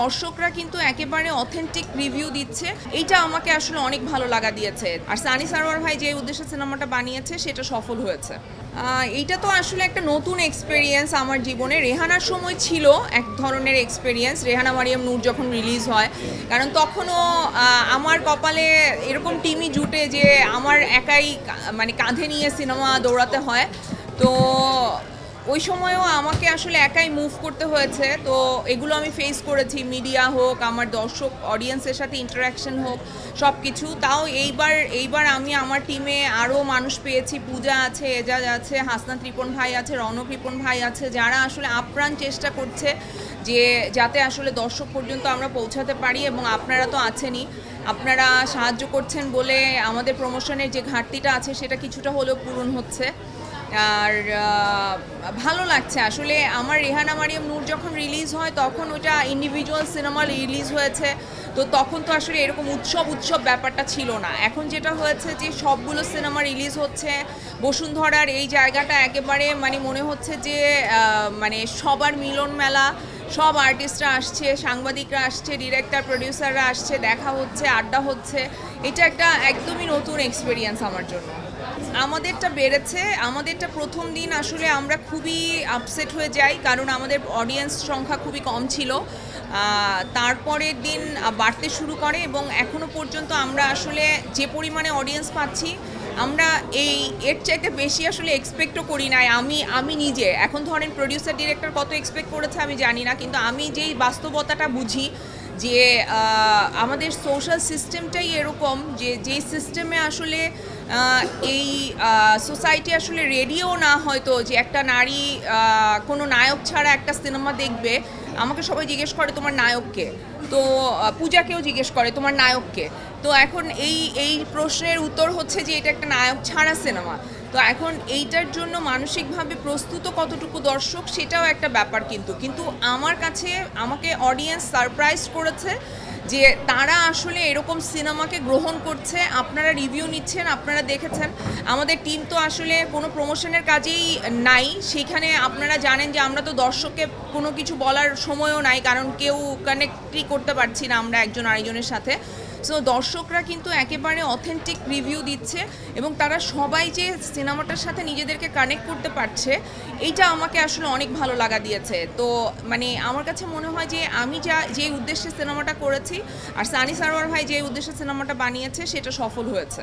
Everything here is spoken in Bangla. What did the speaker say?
দর্শকরা কিন্তু একেবারে অথেন্টিক রিভিউ দিচ্ছে। এইটা আমাকে আসলে অনেক ভালো লাগা দিয়েছে। আর সানি সারোয়ার ভাই যে উদ্দেশ্যে সিনেমাটা বানিয়েছে, সেটা সফল হয়েছে। এইটা তো আসলে একটা নতুন এক্সপেরিয়েন্স আমার জীবনে। রেহানার সময় ছিল এক ধরনের এক্সপেরিয়েন্স রেহানা মারিয়াম নূর যখন রিলিজ হয়, কারণ তখনও আমার কপালে এরকম টিমই জুটে যে আমার একাই মানে কাঁধে নিয়ে সিনেমা দৌড়াতে হয়। তো ওই সময়ও আমাকে আসলে একাই মুভ করতে হয়েছে। তো এগুলো আমি ফেস করেছি মিডিয়া হোক, আমার দর্শক অডিয়েন্সের সাথে ইন্টারাকশন হোক সব কিছু তাও এইবার এইবার আমি আমার টিমে আরও মানুষ পেয়েছি। পূজা আছে, এজাজ আছে হাসনা ত্রিপন ভাই আছে, রনক রিপন ভাই আছে, যারা আসলে আপ্রাণ চেষ্টা করছে যে, যাতে আসলে দর্শক পর্যন্ত আমরা পৌঁছাতে পারি এবং আপনারা তো আছেনই। আপনারা সাহায্য করছেন বলে আমাদের প্রমোশনের যে ঘাটতিটা আছে, সেটা কিছুটা হলেও পূরণ হচ্ছে। আর ভালো লাগছে। আসলে আমার রেহানা মারিয়াম নূর যখন রিলিজ হয়, তখন ওটা ইন্ডিভিজুয়াল সিনেমা রিলিজ হয়েছে। তো তখন তো আসলে এরকম উৎসব উৎসব ব্যাপারটা ছিল না। এখন যেটা হয়েছে যে, সবগুলো সিনেমা রিলিজ হচ্ছে। বসুন্ধরার এই জায়গাটা একেবারে মানে মনে হচ্ছে যে মানে সবার মিলন মেলা। সব আর্টিস্টরা আসছে, সাংবাদিকরা আসছে ডিরেক্টর প্রডিউসাররা আসছে, দেখা হচ্ছে, আড্ডা হচ্ছে। এটা একটা একদমই নতুন এক্সপিরিয়েন্স আমার জন্য। আমাদেরটা বেড়েছে, আমাদেরটা প্রথম দিন আসলে আমরা খুবই আপসেট হয়ে যাই কারণ আমাদের অডিয়েন্স সংখ্যা খুবই কম ছিল। তারপরের দিন বাড়তে শুরু করে এবং এখনও পর্যন্ত আমরা আসলে যে পরিমাণে অডিয়েন্স পাচ্ছি, আমরা এই এর চাইতে বেশি আসলে এক্সপেক্টও করি নাই। আমি আমি নিজে, এখন ধরেন প্রডিউসার ডিরেক্টর কত এক্সপেক্ট করেছে আমি জানি না, কিন্তু আমি যেই বাস্তবতাটা বুঝি যে আমাদের সোশ্যাল সিস্টেমটাই এরকম যে, যেই সিস্টেমে আসলে এই সোসাইটি আসলে রেডিও না হয়তো যে একটা নারী কোনো নায়ক ছাড়া একটা সিনেমা দেখবে। আমাকে সবাই জিজ্ঞেস করে, তোমার নায়ককে তো পূজাকেও জিজ্ঞেস করে, তোমার নায়ককে তো এখন এই এই প্রশ্নের উত্তর হচ্ছে যে, এটা একটা নায়ক ছাড়া সিনেমা। তো এখন এইটার জন্য মানসিকভাবে প্রস্তুত কতটুকু দর্শক, সেটাও একটা ব্যাপার কিন্তু। কিন্তু আমার কাছে, আমাকে অডিয়েন্স সারপ্রাইজ করেছে যে, তারা আসলে এরকম সিনেমাকে গ্রহণ করছে। আপনারা রিভিউ নিচ্ছেন, আপনারা দেখেছেন। আমাদের টিম তো আসলে কোনো প্রমোশনের কাজেই নাই। সেখানে আপনারা জানেন যে, আমরা তো দর্শককে কোনো কিছু বলার সময়ও নাই, কারণ কেউ কানেক্টই করতে পারছি না আমরা একজন আরেকজনের সাথে। সো দর্শকরা কিন্তু একেবারে অথেন্টিক রিভিউ দিচ্ছে এবং তারা সবাই যে সিনেমাটার সাথে নিজেদেরকে কানেক্ট করতে পারছে, এইটা আমাকে আসলে অনেক ভালো লাগা দিয়েছে। তো মানে আমার কাছে মনে হয় যে আমি যা, যে উদ্দেশ্যে সিনেমাটা করেছি আর সানি সারোয়ার ভাই যে উদ্দেশ্যে সিনেমাটা বানিয়েছে, সেটা সফল হয়েছে।